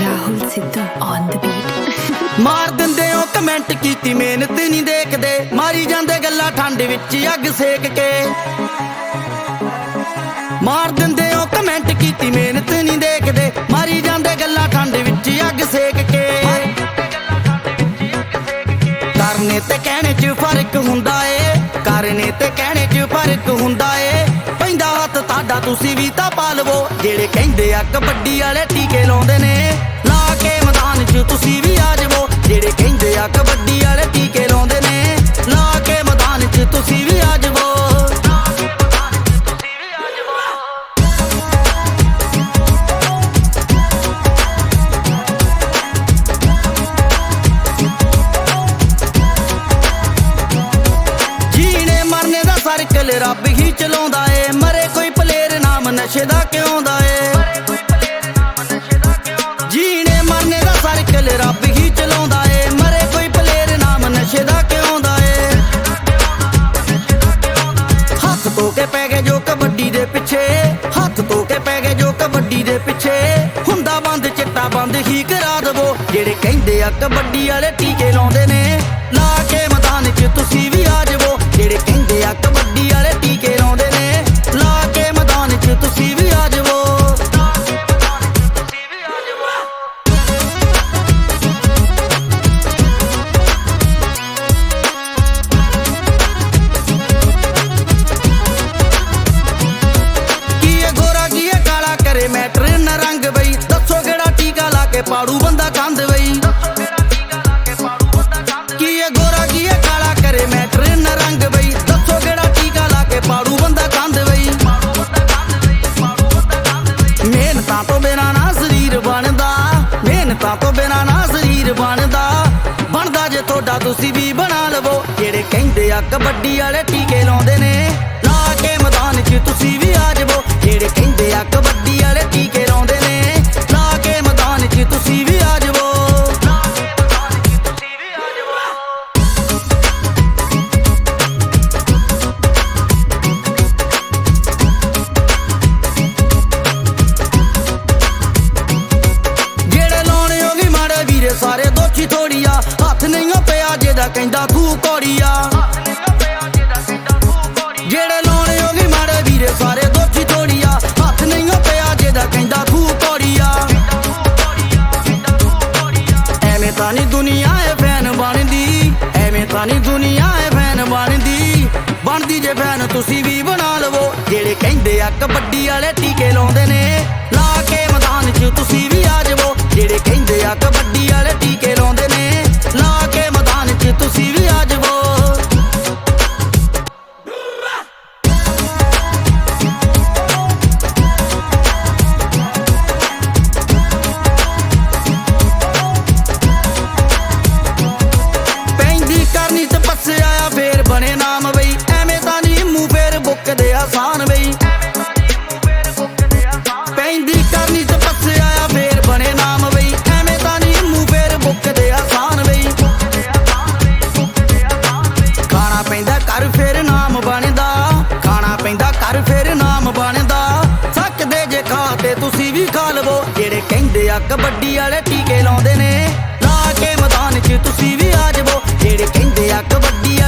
Rahul Sidhu on the beat ਮਾਰ ਦਿੰਦੇ ਹੋ ਕਮੈਂਟ ਕੀਤੀ, ਮਿਹਨਤ ਨਹੀਂ ਦੇਖਦੇ। ਮਾਰੀ ਜਾਂਦੇ ਗੱਲਾਂ ਠੰਡ ਵਿੱਚ ਅੱਗ ਸੇਕ ਕੇ। ਮਾਰ ਦਿੰਦੇ ਹੋ ਕਮੈਂਟ ਕੀਤੀ, ਮਿਹਨਤ ਨਹੀਂ ਦੇਖਦੇ। ਮਾਰੀ ਜਾਂਦੇ ਗੱਲਾਂ ਠੰਡ ਵਿੱਚ ਅੱਗ ਸੇਕ ਕੇ। ਕਰਨੇ ਤੇ ਕਹਿਣੇ 'ਚ ਫ਼ਰਕ ਹੁੰਦਾ ਏ। ਕਰਨੇ ਤੇ ਕਹਿਣੇ ਤੁਸੀਂ ਵੀ ਤਾਂ ਪਾ ਲਵੋ। ਜਿਹੜੇ ਕਹਿੰਦੇ ਆ, ਕਬੱਡੀ ਵਾਲੇ ਟੀਕੇ ਲਾਉਂਦੇ ਨੇ। ਲਾ ਕੇ ਮੈਦਾਨ 'ਚ ਤੁਸੀਂ ਵੀ ਆ ਜਾਵੋ। ਜਿਹੜੇ ਕਹਿੰਦੇ ਆ, ਕਬੱਡੀ ਵਾਲੇ ਟੀਕੇ ਲਾਉਂਦੇ ਨੇ। ਲਾ ਕੇ ਮੈਦਾਨ 'ਚ ਤੁਸੀਂ ਵੀ ਆ ਜਾਵੋ। ਜੀਣੇ ਮਰਨੇ ਦਾ ਸਰਕਲ ਰੱਬ ਹੀ ਚਲਾਉਂਦਾ ਏ। ਮਰੇ ਕੋਈ ਨਾਮ ਨਸ਼ੇ ਦਾ ਕਿਉਂ ਦਾ ਏ? ਜੀਣੇ ਮਰਨੇ ਦਾ ਸਰਕਲ ਰੱਬ ਹੀ ਚਲਾਉਂਦਾ ਏ। ਮਰੇ ਕੋਈ ਪਲੇਰ ਨਾਮ ਨਸ਼ੇ ਦਾ ਕਿਉਂ ਦਾ ਏ? ਹੱਥ ਧੋ ਕੇ ਪੈ ਗਏ ਜੋ ਕਬੱਡੀ ਦੇ ਪਿੱਛੇ। ਹੱਥ ਧੋ ਕੇ ਪੈ ਗਏ ਜੋ ਕਬੱਡੀ ਦੇ ਪਿੱਛੇ। ਹੁੰਦਾ ਬੰਦ, ਚਿੱਟਾ ਬੰਦ ਹੀ ਕਰਾ ਦਵੋ। ਜਿਹੜੇ ਕਹਿੰਦੇ ਆ ਕਬੱਡੀ ਵਾਲੇ ਟੀਕੇ ਲਾਉਂਦੇ ਨੇ, ਲਾ ਕੇ ਮੈਦਾਨ 'ਚ ਤੁਸੀਂ ਵੀ ਆ ਜਾਵੋ। ਜਿਹੜੇ ਕਹਿੰਦੇ ਆ ਕਬੱਡੀ ਵਾਲੇ ਪਾੜੂ ਬੰਦਾ ਕੰਧ ਬਈ ਕੀ ਇਹ ਗੋਰਾ, ਕੀ ਇਹ ਕਾਲਾ ਕਰੇ ਮੈਟਰ ਨਾ ਰੰਗ ਬਈ। ਦੱਸੋ ਕਿਹੜਾ ਟੀਕਾ ਲਾ ਕੇ ਪਾੜੂ ਬੰਦਾ ਕੰਧ ਬਈ ਮਿਹਨਤਾਂ ਤੋਂ ਬਿਨਾ ਨਾ ਸਰੀਰ ਬਣਦਾ। ਮਿਹਨਤਾਂ ਤੋਂ ਬਿਨਾ ਨਾ ਸਰੀਰ ਬਣਦਾ। ਬਣਦਾ ਜੇ ਤੁਹਾਡਾ ਤੁਸੀਂ ਵੀ ਬਣਾ ਲਵੋ। ਜਿਹੜੇ ਕਹਿੰਦੇ ਆ ਕਬੱਡੀ ਵਾਲੇ ਟੀਕੇ ਲਾਉਂਦੇ ਨੇ ਜਿਹਦਾ ਕਹਿੰਦਾ ਤੂੰ ਕੋੜੀ ਆ ਜਿਹੜੇ ਲਾਉਣੇ ਉਹ ਵੀ ਮਾੜੇ ਵੀਰੇ, ਸਾਰੇ ਦੋਚੀ ਥੋੜੀ ਹੱਥ ਨਹੀਂ ਓ ਪਿਆ ਜਿਹਦਾ ਕਹਿੰਦਾ ਤੂੰ ਕੋੜੀ ਐਵੇਂ ਤਾਂ ਨਹੀਂ ਦੁਨੀਆ ਐ ਫੈਨ ਬਣਦੀ। ਐਵੇਂ ਤਾਂ ਨਹੀਂ ਦੁਨੀਆ ਐ ਫੈਨ ਬਣਦੀ। ਬਣਦੀ ਜੇ ਫੈਨ ਤੁਸੀਂ ਵੀ ਬਣਾ ਲਵੋ। ਜਿਹੜੇ ਕਹਿੰਦੇ ਆ ਕਬੱਡੀ ਵਾਲੇ ਟੀਕੇ ਲਾਉਂਦੇ ਨੇ, ਲਾ ਕੇ ਮੈਦਾਨ 'ਚ ਤੁਸੀਂ ਵੀ ਆ ਜਾਵੋ। ਜਿਹੜੇ ਕਹਿੰਦੇ ਆ ਕਬੱਡੀ ਵਾਲੇ ਟੀਕੇ ਲਾਉਂਦੇ ਕਰ ਫੇਰ ਨਾਮ ਬਣਦਾ। ਖਾਣਾ ਪੈਂਦਾ ਕਰ ਫੇਰ ਨਾਮ ਬਣਦਾ। ਸਕਦੇ ਜੇ ਖਾ ਤੇ ਤੁਸੀਂ ਵੀ ਖਾ ਲਵੋ। ਜਿਹੜੇ ਕਹਿੰਦੇ ਆ ਕਬੱਡੀ ਵਾਲੇ ਟੀਕੇ ਲਾਉਂਦੇ ਨੇ, ਲਾ ਕੇ ਮੈਦਾਨ 'ਚ ਤੁਸੀਂ ਵੀ ਆ ਜਾਵੋ। ਜਿਹੜੇ ਕਹਿੰਦੇ ਆ ਕਬੱਡੀ